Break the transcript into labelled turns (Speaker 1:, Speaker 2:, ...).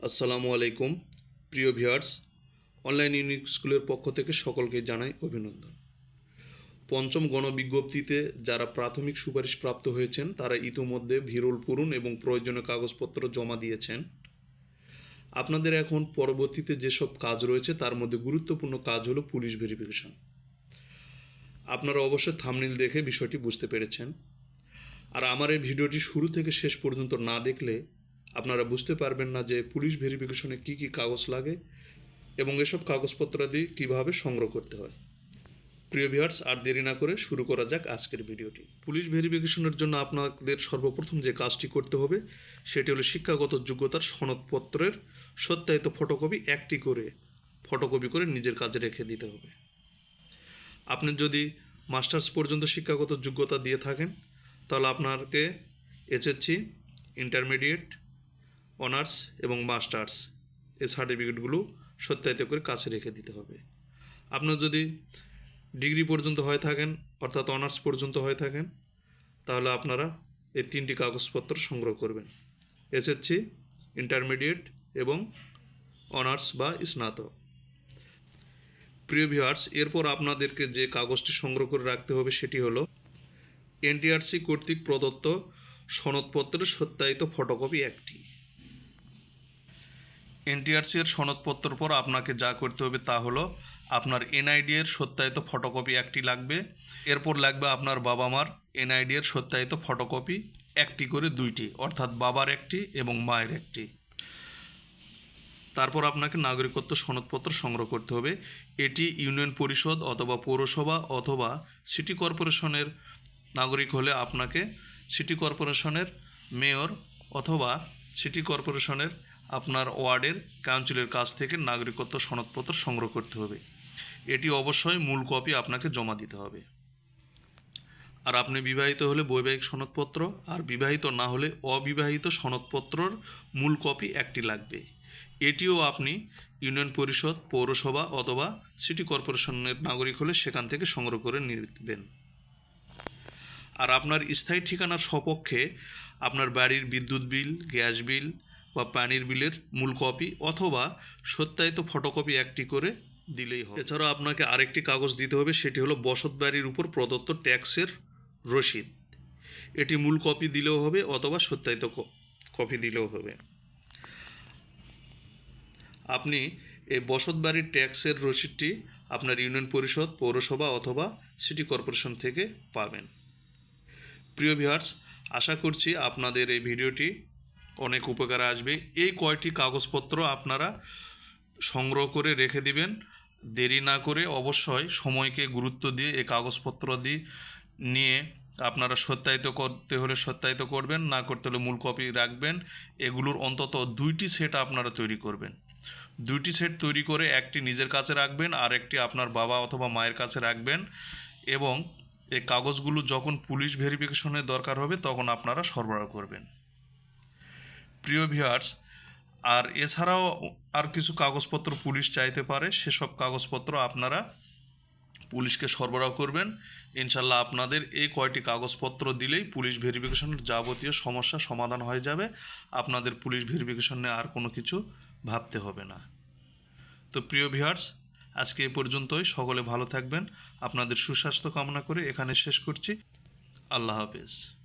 Speaker 1: আসসালামু আলাইকুম, প্রিয় ভিউয়ার্স। অনলাইন ইউনিক স্কুলের পক্ষ থেকে সকলকে জানাই অভিনন্দন। পঞ্চম গণবিজ্ঞপ্তিতে যারা প্রাথমিক সুপারিশ প্রাপ্ত হয়েছেন, তারা ইতোমধ্যে ভিরুল পূরণ এবং প্রয়োজনীয় কাগজপত্র জমা দিয়েছেন। আপনাদের এখন পরবর্তীতে যেসব কাজ রয়েছে, তার মধ্যে গুরুত্বপূর্ণ কাজ হলো পুলিশ ভেরিফিকেশন। আপনারা অবশ্যই থামনিল দেখে বিষয়টি বুঝতে পেরেছেন। আর আমার এই ভিডিওটি শুরু থেকে শেষ পর্যন্ত না দেখলে আপনারা বুঝতে পারবেন না যে পুলিশ ভেরিফিকেশনে কি কি কাগজ লাগে এবং এসব কাগজপত্রাদি কীভাবে সংগ্রহ করতে হয়। প্রিয় ভিউয়ার্স, আর দেরি না করে শুরু করা যাক আজকের ভিডিওটি। পুলিশ ভেরিফিকেশনের জন্য আপনাদের সর্বপ্রথম যে কাজটি করতে হবে, সেটি হলো শিক্ষাগত যোগ্যতার সনদপত্রের সত্যায়িত ফটোকপি একটি করে ফটোকপি করে নিজের কাজে রেখে দিতে হবে। আপনি যদি মাস্টার্স পর্যন্ত শিক্ষাগত যোগ্যতা দিয়ে থাকেন, তাহলে আপনাকে এসএসসি, ইন্টারমিডিয়েট অনার্স এবং মাস্টার্স। এই সার্টিফিকেটগুলো সত্যায়িত করে কাছে রেখে দিতে হবে। আপনার যদি ডিগ্রি পর্যন্ত হয়ে থাকেন, অর্থাৎ অনার্স পর্যন্ত হয়ে থাকেন, তাহলে আপনারা এই তিনটি কাগজপত্র সংগ্রহ করবেন। এসএসসি, ইন্টারমিডিয়েট এবং অনার্স বা স্নাতক। প্রিয় ভিউয়ার্স, এরপর আপনাদেরকে যে কাগজটি সংগ্রহ করে রাখতে হবে সেটি হলো এনটিআরসি কর্তৃক প্রদত্ত সনদপত্রের সত্যায়িত ফটোকপি একটি। এনটিআরসি এর সনদপত্রের পর আপনাকে যা করতে হবে তা হলো আপনার এনআইডি এর সত্যায়িত ফটোকপি একটি লাগবে। এরপর লাগবে আপনার বাবা মার এনআইডি এর সত্যায়িত ফটোকপি একটি করে দুইটি, অর্থাৎ বাবার একটি এবং মায়ের একটি। তারপর আপনাকে নাগরিকত্ব সনদপত্র সংগ্রহ করতে হবে। এটি ইউনিয়ন পরিষদ অথবা পৌরসভা অথবা সিটি কর্পোরেশনের নাগরিক হলে আপনাকে সিটি কর্পোরেশনের মেয়র অথবা সিটি কর্পোরেশনের আপনার ওয়ার্ডের কাউন্সিলের কাছ থেকে নাগরিকত্ব সনদপত্র সংগ্রহ করতে হবে। এটি অবশ্যই মূল কপি আপনাকে জমা দিতে হবে। আর আপনি বিবাহিত হলে বৈবাহিক সনদপত্র, আর বিবাহিত না হলে অবিবাহিত সনদপত্রর মূল কপি একটি লাগবে। এটিও আপনি ইউনিয়ন পরিষদ, পৌরসভা অথবা সিটি কর্পোরেশনের নাগরিক হলে সেখান থেকে সংগ্রহ করে নেবেন। আর আপনার স্থায়ী ঠিকানার সপক্ষে আপনার বাড়ির বিদ্যুৎ বিল, গ্যাস বিল বা পানির বিলের মূল কপি অথবা সত্যায়িত ফটোকপি একটি করে দিলেই হবে। এছাড়াও আপনাকে আরেকটি কাগজ দিতে হবে, সেটি হলো বসত বাড়ির উপর প্রদত্ত ট্যাক্সের রসিদ। এটি মূল কপি দিলেও হবে অথবা সত্যায়িত কপি দিলেও হবে। আপনি এই বসত বাড়ির ট্যাক্সের রসিদটি আপনার ইউনিয়ন পরিষদ, পৌরসভা অথবা সিটি কর্পোরেশন থেকে পাবেন। প্রিয় ভিউয়ার্স আশা করছি আপনাদের এই ভিডিওটি অনেক উপকারে আসবে। এই কয়টি কাগজপত্র আপনারা সংগ্রহ করে রেখে দিবেন। দেরি না করে অবশ্যই সময়কে গুরুত্ব দিয়ে এই কাগজপত্র দিয়ে নিয়ে আপনারা সত্যায়িত করতে হলে সত্যায়িত করবেন, না করতে হলে মূল কপি রাখবেন। এগুলোর অন্তত দুইটি সেট আপনারা তৈরি করবেন। দুইটি সেট তৈরি করে একটি নিজের কাছে রাখবেন, আর একটি আপনার বাবা অথবা মায়ের কাছে রাখবেন এবং এই কাগজগুলো যখন পুলিশ ভেরিফিকেশনের দরকার হবে, তখন আপনারা সরবরাহ করবেন। প্রিয় ভিউয়ার্স আর এছাড়াও আর কিছু কাগজপত্র পুলিশ চাইতে পারে, সেসব কাগজপত্র আপনারা পুলিশকে সরবরাহ করবেন। ইনশাল্লাহ আপনাদের এই কয়টি কাগজপত্র দিলেই পুলিশ ভেরিফিকেশনের যাবতীয় সমস্যা সমাধান হয়ে যাবে। আপনাদের পুলিশ ভেরিফিকেশনে আর কোনো কিছু ভাবতে হবে না। তো প্রিয় ভিউয়ার্স আজকে এ পর্যন্তই। সকলে ভালো থাকবেন। আপনাদের সুস্বাস্থ্য কামনা করে এখানে শেষ করছি। আল্লাহ হাফেজ।